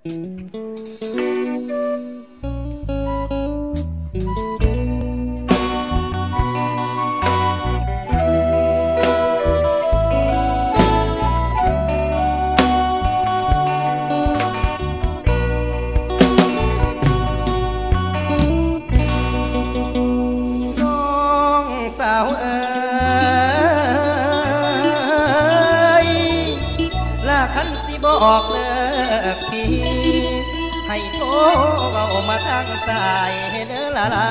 น้องสาวเอ๋ลาคันสิบอกเลิ กทีให้โทรเบามาทางสายให้เด้อลาลา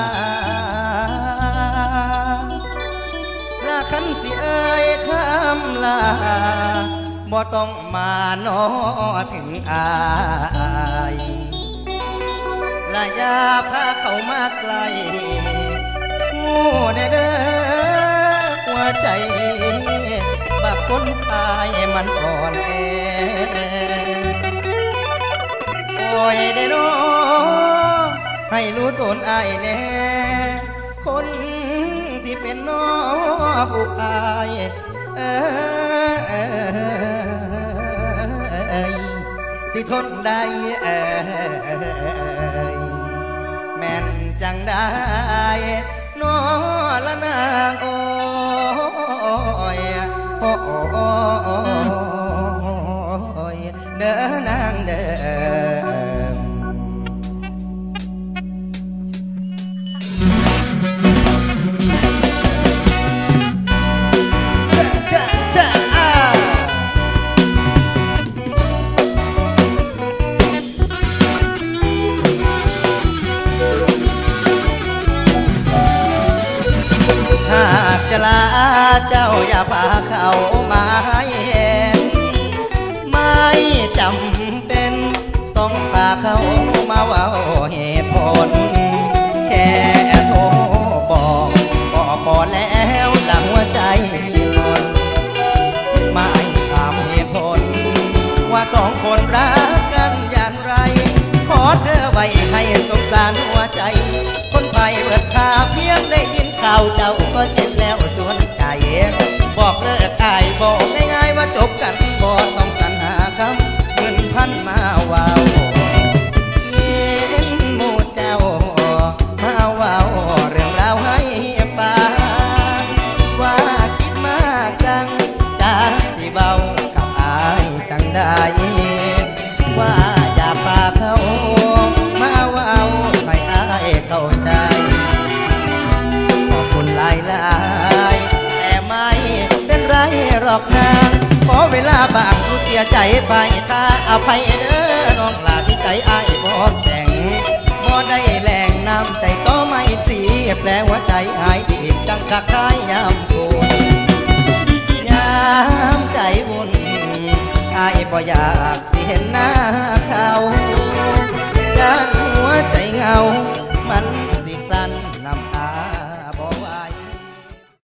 ลาคันสิเอ่ยคำลาบ่ต้องมานอถึงอายลายาพาเขามาไกลงูเด้อเด้อหัวใจ อยเด้น้อให้รู้ตนอายแน่ คนที่เป็นน้อผู้อายเอ้ยสิทนได้เอ้ยแม่นจังได้นอละนางโอ้ยโอ้ยเด้อนางเด้อ เจ้าอย่าพาเขามาให้เห็นไม่จำเป็น ต้องพาเขามาเว่าเหตุผล แค่โทรบอกบอกพอแล้วหลังหัวใจหล่นไม่ถามเหตุผล ว่าสองคนรักกันอย่างไร ขอเธอไว้ให้สงสารหัวใจ คนไปเบิดขาเพียงได้ยินข่าวเจ้า บอกเลิกอายบอกง่ายๆว่าจบกันบ่ต้องสรรหาคำเงินพันมาว่าวเห็นหมูเจ้ามาว่าวเรื่องราวให้ปานว่าคิดมากจังจากสิเบากับอายจังได้ว่า หรอกนางขอเวลาบางรู้เสียใจไปตาอภัยเด้อน้องลาที่ใจอายบอกแต่งบ่ได้แรงน้ำใจก็ไม่ตีแปลหัวใจหายดีจังคักคายยามปูยามใจวุ่นอายบ่อยากสิเห็นหน้าเขาด้านหัวใจเงามัน